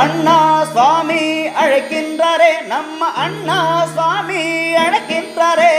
அண்ணா சுவாமி அழைக்கின்றாரே நம்ம அண்ணா சுவாமி அழைக்கின்றாரே.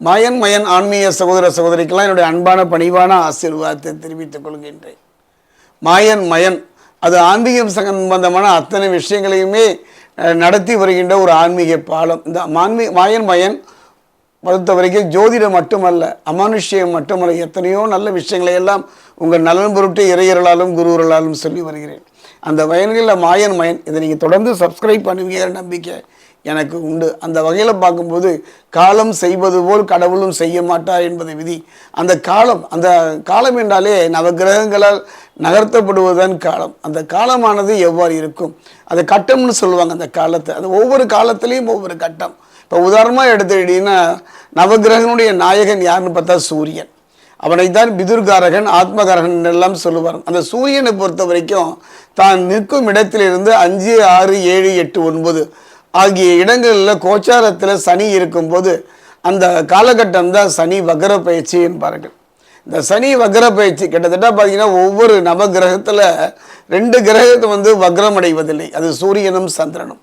மயன் மயன் ஆன்மீக சகோதர சகோதரிக்கெல்லாம் என்னுடைய அன்பான பணிவான ஆசீர்வாதத்தை தெரிவித்துக் கொள்கின்றேன். மாயன் மயன் அது ஆன்மீகம் சம்பந்தமான அத்தனை விஷயங்களையுமே நடத்தி வருகின்ற ஒரு ஆன்மீக பாலம். இந்த மான்மீ மாயன் மயன் பொறுத்த வரைக்கும் ஜோதிடம் மட்டுமல்ல அமானுஷ்யம் மட்டுமல்ல எத்தனையோ நல்ல விஷயங்களை எல்லாம் உங்கள் நலன் பொருட்டு இறையர்களாலும் குருவர்களாலும் சொல்லி வருகிறேன். அந்த வயன்களில் மாயன் மயன் இதை நீங்கள் தொடர்ந்து சப்ஸ்கிரைப் பண்ணுவீங்க நம்பிக்கை. எனக்கு உண்டு. அந்த வகையில் பார்க்கும்போது காலம் செய்வது போல் கடவுளும் செய்ய மாட்டார் என்பது விதி. அந்த காலம் அந்த காலம் என்றாலே நவகிரகங்களால் நகர்த்தப்படுவதுதான் காலம். அந்த காலமானது எவ்வாறு இருக்கும்? அது கட்டம்னு சொல்லுவாங்க அந்த காலத்தை. அது ஒவ்வொரு காலத்திலையும் ஒவ்வொரு கட்டம். இப்போ உதாரணமாக எடுத்துக்கிட்டீங்கன்னா நவகிரகனுடைய நாயகன் யாருன்னு பார்த்தா சூரியன். அவனைத்தான் பிதுர்காரகன் ஆத்மகாரகன் எல்லாம் சொல்லுவார். அந்த சூரியனை பொறுத்த வரைக்கும் தான் நிற்கும் இடத்திலிருந்து அஞ்சு ஆறு ஏழு எட்டு ஒன்பது ஆகிய இடங்களில் கோச்சாரத்தில் சனி இருக்கும்போது அந்த காலகட்டம் தான் சனி வகர பயிற்சி என்பார்கள். இந்த சனி வக்ர பயிற்சி கிட்டத்தட்ட பார்த்தீங்கன்னா ஒவ்வொரு நவகிரகத்தில் ரெண்டு கிரகத்தை வந்து வக்ரம் அடைவதில்லை அது சூரியனும் சந்திரனும்.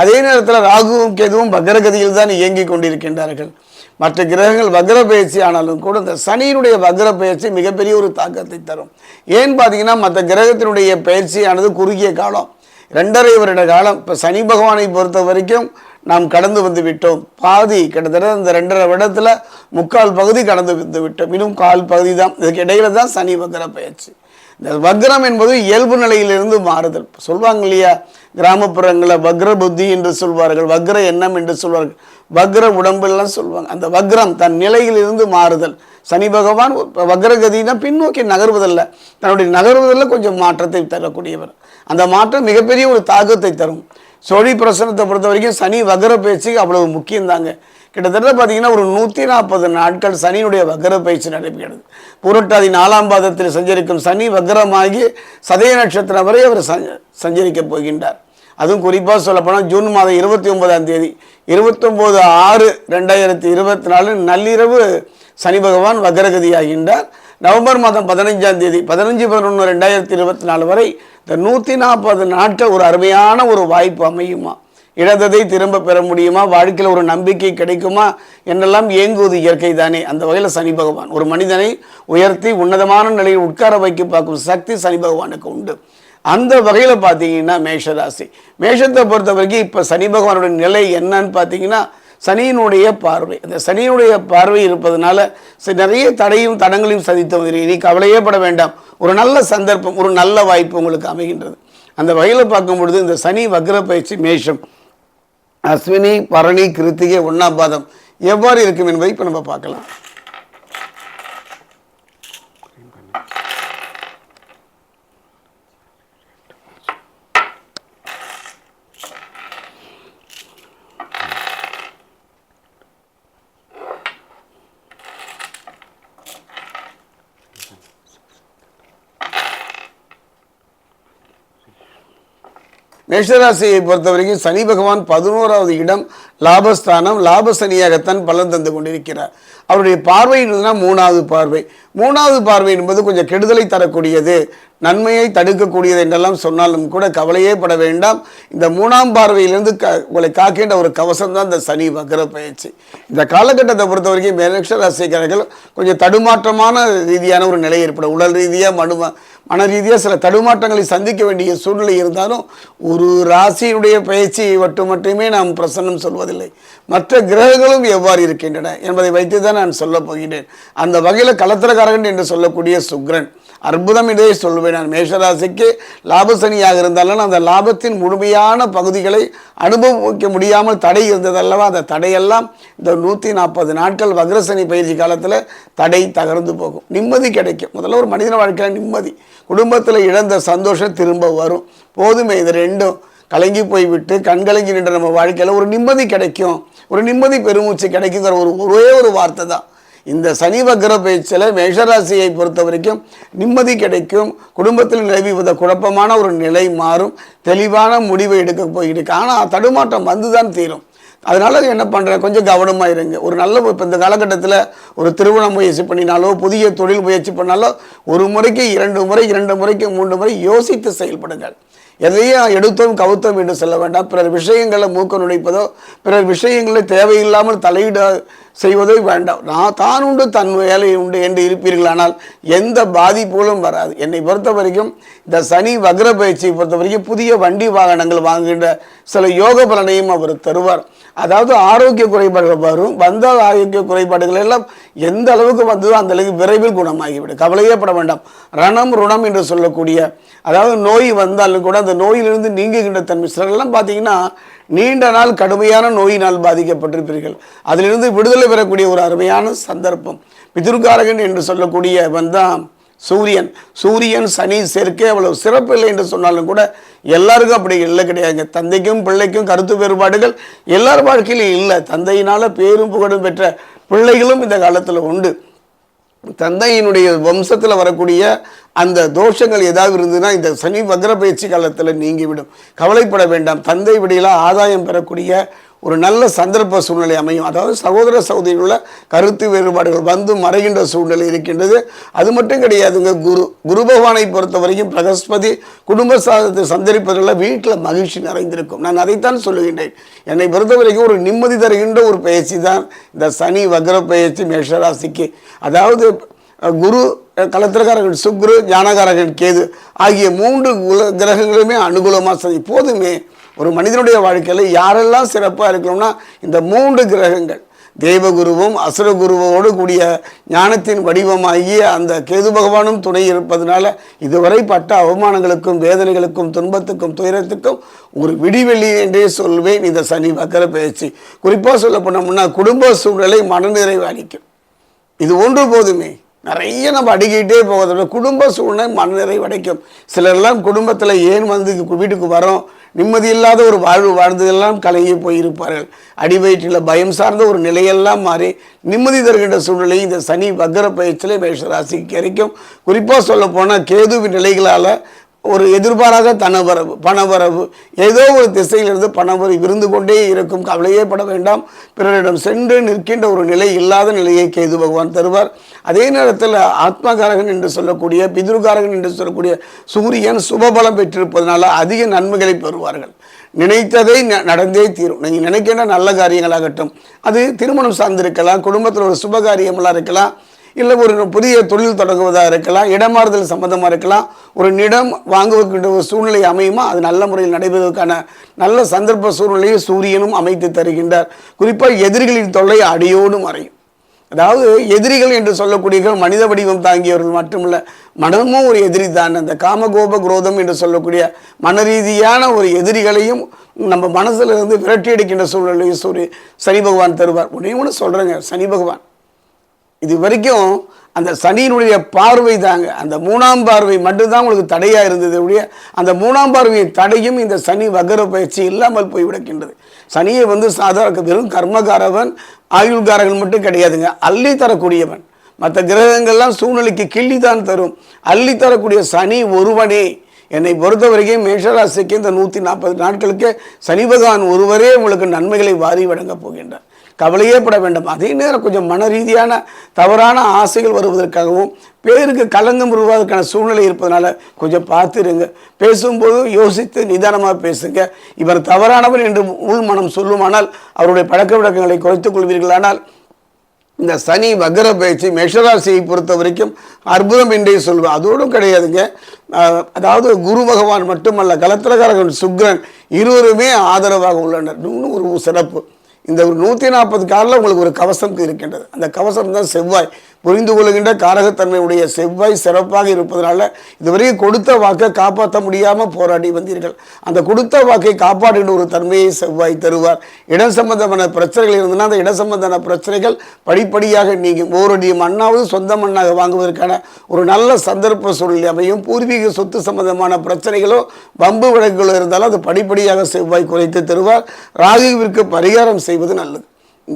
அதே நேரத்தில் ராகுவும் கேதுவும் வக்ரகதியில் தான் இயங்கி கொண்டிருக்கின்றார்கள். மற்ற கிரகங்கள் வக்ர பயிற்சி ஆனாலும் கூட இந்த சனியினுடைய வக்ர பயிற்சி மிகப்பெரிய ஒரு தாக்கத்தை தரும். ஏன் பார்த்தீங்கன்னா மற்ற கிரகத்தினுடைய பயிற்சியானது குறுகிய காலம். ரெண்டரை வருட காலம். இப்போ சனி பகவானை பொறுத்த வரைக்கும் நாம் கடந்து வந்து விட்டோம். பாதி கிட்டத்தட்ட இந்த ரெண்டரை வருடத்தில் முக்கால் பகுதி கடந்து வந்து விட்டோம். இன்னும் கால் பகுதி தான். இதுக்கு இடையில தான் சனி வக்ர பயிற்சி. இந்த வக்ரம் என்பது இயல்பு நிலையிலிருந்து மாறுதல். சொல்லுவாங்க இல்லையா? கிராமப்புறங்களில் வக்ர புத்தி என்று சொல்வார்கள் வக்ர எண்ணம் என்று சொல்வார்கள். வக்ர உடம்புலாம் சொல்லுவாங்க அந்த வக்ரம் தன் நிலையிலிருந்து மாறுதல். சனி பகவான் வக்ரகதினா பின்னோக்கி நகர்வதல்ல. தன்னுடைய நகர்வதில் கொஞ்சம் மாற்றத்தை தரக்கூடியவர். அந்த மாற்றம் மிகப்பெரிய ஒரு தாக்கத்தை தரும். சோழி பிரசனத்தை பொறுத்த வரைக்கும் சனி வக்ர பயிற்சிக்கு அவ்வளவு முக்கியம்தாங்க கிட்டத்தட்ட பார்த்தீங்கன்னா ஒரு நூற்றி நாற்பது நாட்கள் சனியினுடைய வக்ர பயிற்சி நடைபெறுகிறது புரட்டாதி நாலாம் பாதத்தில் சஞ்சரிக்கும் சனி வக்ரமாகி சதய நட்சத்திரம் வரை அவர் சஞ்ச சஞ்சரிக்கப் போகின்றார். அதுவும் குறிப்பாக சொல்லப்போனால் ஜூன் மாதம் இருபத்தி ஒன்பதாம் தேதி. இருபத்தொம்போது ஆறு ரெண்டாயிரத்தி இருபத்தி நாலு நள்ளிரவு சனி பகவான் வக்ரகதி ஆகின்றார் நவம்பர் மாதம் பதினஞ்சாம் தேதி பதினஞ்சு பதினொன்று ரெண்டாயிரத்தி இருபத்தி நாலு வரை இந்த நூற்றி நாற்பது நாட்கள் ஒரு அருமையான ஒரு வாய்ப்பு அமையுமா? இழந்ததை திரும்ப பெற முடியுமா? வாழ்க்கையில் ஒரு நம்பிக்கை கிடைக்குமா? என்னெல்லாம் இயங்குவது இயற்கை தானே அந்த வகையில் சனி பகவான் ஒரு மனிதனை உயர்த்தி உன்னதமான நிலையில் உட்கார வைக்க பார்க்கும் சக்தி சனி பகவானுக்கு உண்டு. அந்த வகையில் பார்த்தீங்கன்னா மேஷராசி. மேஷத்தை பொறுத்த வரைக்கும் இப்போ சனி பகவானுடைய நிலை என்னன்னு பார்த்தீங்கன்னா சனியினுடைய பார்வை. அந்த சனியினுடைய பார்வை இருப்பதனால நிறைய தடையும் தடங்களையும் சதித்து வருகிறீர்கள் நீ கவலையே பட வேண்டாம். ஒரு நல்ல சந்தர்ப்பம் ஒரு நல்ல வாய்ப்பு உங்களுக்கு அமைகின்றது. அந்த வகையில் பார்க்கும் பொழுது இந்த சனி வக்ர பயிற்சி மேஷம். அஸ்வினி பரணி கிருத்திகை ஒன்னாபாதம் எவ்வாறு இருக்கும் என்பதை இப்போ நம்ம பார்க்கலாம். மேஷராசியை பொறுத்த வரைக்கும் சனி பகவான் பதினோராவது இடம் லாபஸ்தானம். லாப சனியாகத்தான் பலன் தந்து கொண்டிருக்கிறார். அவருடைய பார்வை என்னதுன்னா மூணாவது பார்வை. மூணாவது பார்வை என்பது கொஞ்சம் கெடுதலை தரக்கூடியது. நன்மையை தடுக்கக்கூடியது என்றெல்லாம் சொன்னாலும் கூட கவலையே பட வேண்டாம். இந்த மூணாம் பார்வையிலிருந்து க உங்களை காக்கின்ற ஒரு கவசம் தான் இந்த சனி வக்ர பயிற்சி. இந்த காலகட்டத்தை பொறுத்த வரைக்கும் மேலக்ஷ ராசிக்காரர்கள் கொஞ்சம் தடுமாற்றமான ரீதியான ஒரு நிலை ஏற்படும் உடல் ரீதியாக மனு மன ரீதியாக சில தடுமாற்றங்களை சந்திக்க வேண்டிய சூழ்நிலை இருந்தாலும் ஒரு ராசியினுடைய பயிற்சி மட்டும் மட்டுமே நாம் பிரசன்னம் சொல்வதில்லை. மற்ற கிரகங்களும் எவ்வாறு இருக்கின்றன என்பதை வைத்து தான் நான் சொல்லப் போகிறேன் அந்த வகையில் கலத்திரக்காரகன் என்று சொல்லக்கூடிய சுக்ரன். அற்புதம் இதை சொல்வேன் நான் மேஷராசிக்கு லாபசனியாக இருந்தாலும் அந்த லாபத்தின் முழுமையான பகுதிகளை அனுபவிக்க முடியாமல் தடை இருந்ததல்லவா அந்த தடையெல்லாம் இந்த நூற்றி நாற்பது நாட்கள் வக்ரசனி பயிற்சி காலத்தில் தடை தகர்ந்து போகும். நிம்மதி கிடைக்கும். முதல்ல ஒரு மனிதன வாழ்க்கையில் நிம்மதி. குடும்பத்தில் இழந்த சந்தோஷம் திரும்ப வரும். போதுமே இது ரெண்டும். கலங்கி போய்விட்டு கண்கலங்கி நின்ற நம்ம வாழ்க்கையில் ஒரு நிம்மதி கிடைக்கும். ஒரு நிம்மதி பெருமூச்சு கிடைக்குங்கிற ஒரு ஒரே ஒரு வார்த்தை தான். இந்த சனி வக்கர பயிற்சியில் மேஷராசியை பொறுத்த வரைக்கும் நிம்மதி கிடைக்கும் குடும்பத்தில் நிலவி குழப்பமான ஒரு நிலை மாறும் தெளிவான முடிவை எடுக்க போயிருக்கு ஆனால் தடுமாற்றம் வந்து தான் தீரும். அதனால் என்ன பண்ணுறேன் கொஞ்சம் கவனமாக இருங்க. ஒரு நல்ல இப்போ இந்த காலகட்டத்தில் ஒரு திருமண முயற்சி பண்ணினாலோ புதிய தொழில் முயற்சி பண்ணாலோ ஒரு முறைக்கு இரண்டு முறை இரண்டு முறைக்கு மூன்று முறை யோசித்து செயல்படுங்கள். எதையும் எடுத்தோம் கவுத்தோம் என்று சொல்ல வேண்டாம். பிறர் விஷயங்களை மூக்க நுழைப்பதோ பிறர் விஷயங்களை தேவையில்லாமல் தலையிட செய்வதோ வேண்டாம். நான் தான் உண்டு தன் வேலை உண்டு என்று இருப்பீர்களானால் எந்த பாதிப்புகளும் வராது. என்னை பொறுத்த வரைக்கும் இந்த சனி வக்ர பயிற்சியை பொறுத்த வரைக்கும் புதிய வண்டி வாகனங்கள் வாங்குகின்ற சில யோக பலனையும் அவர் தருவார். அதாவது ஆரோக்கிய குறைபாடுகள் வரும். வந்த ஆரோக்கிய குறைபாடுகள் எல்லாம் எந்த அளவுக்கு வந்ததோ அந்த அளவுக்கு விரைவில் குணமாகிவிடும். கவலையே பட வேண்டாம். ரணம் ருணம் என்று சொல்லக்கூடிய அதாவது நோய் வந்தாலும் கூட அந்த நோயிலிருந்து நீங்குகின்ற தன்மை சிலரெல்லாம் பார்த்தீங்கன்னா நீண்ட நாள் கடுமையான நோயினால் பாதிக்கப்பட்டிருப்பீர்கள். அதிலிருந்து விடுதலை பெறக்கூடிய ஒரு அருமையான சந்தர்ப்பம். பிதிருக்காரகன் என்று சொல்லக்கூடியவன் தான் சூரியன். சூரியன் சனி சேர்க்கை அவ்வளவு சிறப்பு இல்லை என்று சொன்னாலும் கூட எல்லாருக்கும் அப்படி இல்லை கிடையாது. தந்தைக்கும் பிள்ளைக்கும் கருத்து வேறுபாடுகள் எல்லார் வாழ்க்கையிலும் இல்லை. தந்தையினால் பேரும் புகழும் பெற்ற பிள்ளைகளும் இந்த காலத்தில் உண்டு. தந்தையினுடைய வம்சத்தில் வரக்கூடிய அந்த தோஷங்கள் ஏதாவது இருந்ததுன்னா இந்த சனி வக்ர பயிற்சி காலத்தில் நீங்கிவிடும். கவலைப்பட வேண்டாம். தந்தை விடையில ஆதாயம் பெறக்கூடிய ஒரு நல்ல சந்தர்ப்ப சூழ்நிலை அமையும். அதாவது சகோதர சகோதரிகளுள்ள கருத்து வேறுபாடுகள் வந்து மறைகின்ற சூழ்நிலை இருக்கின்றது. அது மட்டும் கிடையாதுங்க குரு. குரு பகவானை பொறுத்த வரைக்கும் பிரகஸ்பதி குடும்ப சாதத்தை சந்தரிப்பதில் வீட்டில் மகிழ்ச்சி நிறைந்திருக்கும். நான் அதைத்தான் சொல்லுகின்றேன். என்னை பொறுத்த வரைக்கும் ஒரு நிம்மதி தருகின்ற ஒரு பயிற்சி தான் இந்த சனி வக்ர பயிற்சி மேஷராசிக்கு. அதாவது குரு கலத்திரக்காரர்கள் சுக்ரு ஞானகாரர்கள் கேது ஆகிய மூன்று குல கிரகங்களுமே அனுகூலமாக போதுமே. ஒரு மனிதனுடைய வாழ்க்கையில் யாரெல்லாம் சிறப்பாக இருக்கணும்னா இந்த மூன்று கிரகங்கள். தெய்வகுருவும் அசுரகுருவோடு கூடிய ஞானத்தின் வடிவமாகிய அந்த கேது பகவானும் துணை இருப்பதனால இதுவரை பட்ட அவமானங்களுக்கும் வேதனைகளுக்கும் துன்பத்துக்கும் துயரத்துக்கும் ஒரு விடிவெளி என்றே சொல்வேன் இந்த சனி வக்கர பயிற்சி குறிப்பாக சொல்ல போனோம்னா குடும்ப சூழ்நிலை மனநிறைவு அளிக்கும் இது ஒன்று போதுமே. நிறைய நம்ம அடிக்கிட்டே போவதோட குடும்ப சூழ்நிலை மனநிறைவு அடைக்கும் சிலர்லாம் குடும்பத்தில் ஏன் வந்து வீட்டுக்கு வரோம்? நிம்மதி இல்லாத ஒரு வாழ்வு வாழ்ந்ததெல்லாம் கலங்கி போயிருப்பார்கள். அடிவயிற்றில் பயம் சார்ந்த ஒரு நிலையெல்லாம் மாறி நிம்மதி தருகின்ற சூழ்நிலை இந்த சனி வக்கர பயிற்சியிலே மேஷராசிக்கு கிடைக்கும். குறிப்பாக சொல்ல போனால் கேதுவின் நிலைகளால் ஒரு எதிர்பாராத தனவரவு பணவரவு ஏதோ ஒரு திசையிலிருந்து பணவரவு இருந்து கொண்டே இருக்கும். கவலையே பட வேண்டாம். பிறரிடம் சென்று நிற்கின்ற ஒரு நிலை இல்லாத நிலையை கேது பகவான் தருவார். அதே நேரத்தில் ஆத்மகாரகன் என்று சொல்லக்கூடிய பிதுர்காரகன் என்று சொல்லக்கூடிய சூரியன் சுபபலம் பெற்றிருப்பதனால அதிக நன்மைகளை பெறுவார்கள். நினைத்ததை ந- நடந்தே தீரும். நீங்கள் நினைக்கின்ற நல்ல காரியங்களாகட்டும். அது திருமணம் சார்ந்திருக்கலாம் குடும்பத்தில் ஒரு சுப காரியமெல்லாம் இருக்கலாம். இல்லை ஒரு புதிய தொழில் தொடங்குவதாக இருக்கலாம் இடமாறுதல் சம்பந்தமாக இருக்கலாம் ஒரு நிடம் வாங்குவதற்கின்ற ஒரு சூழ்நிலை அமையுமா? அது நல்ல முறையில் நடைபெறுவதற்கான நல்ல சந்தர்ப்ப சூழ்நிலையை சூரியனும் அமைத்து தருகின்றார். குறிப்பாக எதிரிகளின் தொல்லை அடியோடு மறையும். அதாவது எதிரிகள் என்று சொல்லக்கூடிய மனித வடிவம் தாங்கியவர்கள் மட்டுமல்ல மனமும் ஒரு எதிரி தான். அந்த காமகோப குரோதம் என்று சொல்லக்கூடிய மன ரீதியான ஒரு எதிரிகளையும் நம்ம மனசிலிருந்து விரட்டி அடிக்கின்ற சூழ்நிலையும் சூரிய சனி பகவான் தருவார். ஒன்றே ஒன்று சொல்கிறேங்க சனி பகவான். இது வரைக்கும் அந்த சனியினுடைய பார்வை தாங்க. அந்த மூணாம் பார்வை மட்டும்தான் உங்களுக்கு தடையாக இருந்தது உடைய அந்த மூணாம் பார்வையின் தடையும் இந்த சனி வகர பயிற்சி இல்லாமல் போய்விடுகின்றது சனியை வந்து சாதாரண வெறும் கர்மகாரவன் ஆயுள்காரகன் மட்டும் கிடையாதுங்க. அள்ளி தரக்கூடியவன். மற்ற கிரகங்கள்லாம் சூழ்நிலைக்கு கிள்ளி தான் தரும். அள்ளி தரக்கூடிய சனி ஒருவனே. என்னை பொறுத்த வரைக்கும் மேஷராசிக்கு இந்த நூற்றி நாற்பது நாட்களுக்கு சனி பகவான் ஒருவரே உங்களுக்கு நன்மைகளை வாரி வழங்கப் போகின்றார். கவலையே பட வேண்டும். அதே நேரம் கொஞ்சம் மன ரீதியான தவறான ஆசைகள் வருவதற்காகவும் பேருக்கு கலங்கம் உருவாவதற்கான சூழ்நிலை இருப்பதனால கொஞ்சம் பார்த்துருங்க. பேசும்போது யோசித்து நிதானமாக பேசுங்க. இவர் தவறானவர் என்று உள் மனம் சொல்லுமானால் அவருடைய பழக்க வழக்கங்களை குறைத்துக் கொள்வீர்களானால் இந்த சனி வக்ர பயிற்சி மேஷராசியை பொறுத்த வரைக்கும் அற்புதம் என்றே சொல்வேன் அதோடும் கிடையாதுங்க. அதாவது குரு பகவான் மட்டுமல்ல கலத்திரகாரகன் சுக்ரன் இருவருமே ஆதரவாக உள்ளனர். இன்னும் ஒரு சிறப்பு. இந்த ஒரு நூற்றி நாற்பது காலில் உங்களுக்கு ஒரு கவசம் இருக்கின்றது. அந்த கவசம் தான் செவ்வாய். புரிந்து கொள்கின்ற காரகத்தன்மையுடைய செவ்வாய் சிறப்பாக இருப்பதனால இதுவரையும் கொடுத்த வாக்கை காப்பாற்ற முடியாமல் போராடி வந்தீர்கள். அந்த கொடுத்த வாக்கை காப்பாடுகின்ற ஒரு தன்மையை செவ்வாய் தருவார். இடம் சம்பந்தமான பிரச்சனைகள் இருந்ததுன்னா அந்த இட சம்பந்தமான பிரச்சனைகள் படிப்படியாக நீங்கள் ஓரடி மண்ணாவது சொந்த மண்ணாக வாங்குவதற்கான ஒரு நல்ல சந்தர்ப்ப சூழ்நிலை அமையும். பூர்வீக சொத்து சம்பந்தமான பிரச்சனைகளோ வம்பு வழக்குகளோ இருந்தாலும் அது படிப்படியாக செவ்வாய் குறைத்து தருவார். ராகுவிற்கு பரிகாரம் செய்வது நல்லது.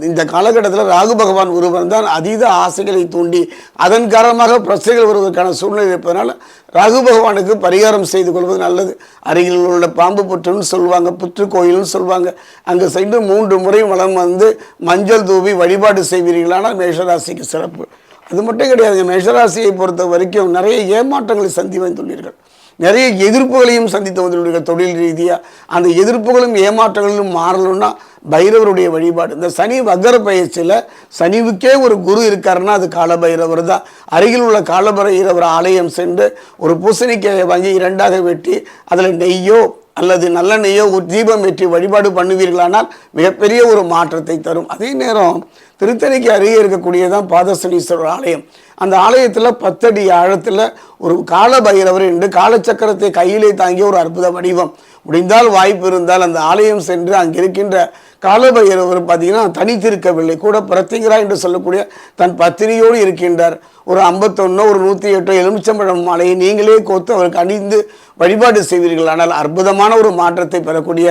இந்த காலகட்டத்தில் ராகு பகவான் ஒருவன் தான் அதீத ஆசைகளை தூண்டி அதன் காரணமாக பிரச்சனைகள் வருவதற்கான சூழ்நிலை இருப்பதனால் ராகு பகவானுக்கு பரிகாரம் செய்து கொள்வது நல்லது. அருகில் உள்ள பாம்பு புற்றுன்னு சொல்லுவாங்க புற்று கோயில்னு சொல்லுவாங்க. அங்கே சென்று மூன்று முறை வளம் வந்து மஞ்சள் தூவி வழிபாடு செய்வீர்களானால் மேஷராசிக்கு சிறப்பு. அது மட்டும் கிடையாதுங்க மேஷராசியை பொறுத்த வரைக்கும் நிறைய ஏமாற்றங்களை சந்தி வந்துள்ளீர்கள். நிறைய எதிர்ப்புகளையும் சந்தித்து வந்துடைய தொழில் ரீதியாக அந்த எதிர்ப்புகளும் ஏமாற்றங்களும் மாறணும்னா பைரவருடைய வழிபாடு. இந்த சனி வக்கர பயிற்சியில் சனிவுக்கே ஒரு குரு இருக்காருன்னா அது காலபைரவர் தான். அருகில் உள்ள காலபைரவர் ஆலயம் சென்று ஒரு பூசணிக்காயை வாங்கி இரண்டாக வெட்டி அதில் நெய்யோ அல்லது நல்லெண்ணெய்யோ ஒரு தீபம் ஏற்றி வழிபாடு பண்ணுவீர்களானால் மிகப்பெரிய ஒரு மாற்றத்தை தரும். அதே நேரம் திருத்தணிக்கு அருகே இருக்கக்கூடியதான் பாதசனீஸ்வரர் ஆலயம். அந்த ஆலயத்தில் பத்தடி ஆழத்தில் ஒரு கால பைரவர் என்று காலச்சக்கரத்தை கையிலே தாங்கிய ஒரு அற்புத வடிவம். முடிந்தால் வாய்ப்பு இருந்தால் அந்த ஆலயம் சென்று அங்கே இருக்கின்ற காலபைரவர் பார்த்தீங்கன்னா தனித்திருக்கவில்லை. கூட பிரத்திங்கரா என்று சொல்லக்கூடிய தன் பத்தினியோடு இருக்கின்றார். ஒரு ஐம்பத்தொன்னோ ஒரு நூற்றி எட்டோ எலுமிச்சம்பழம் மாலையை நீங்களே கோத்து அவருக்கு அணிந்து வழிபாடு செய்வீர்கள். ஆனால் அற்புதமான ஒரு மாற்றத்தை பெறக்கூடிய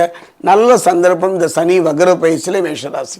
நல்ல சந்தர்ப்பம் இந்த சனி வகர பயிற்சியில் மேஷராசி.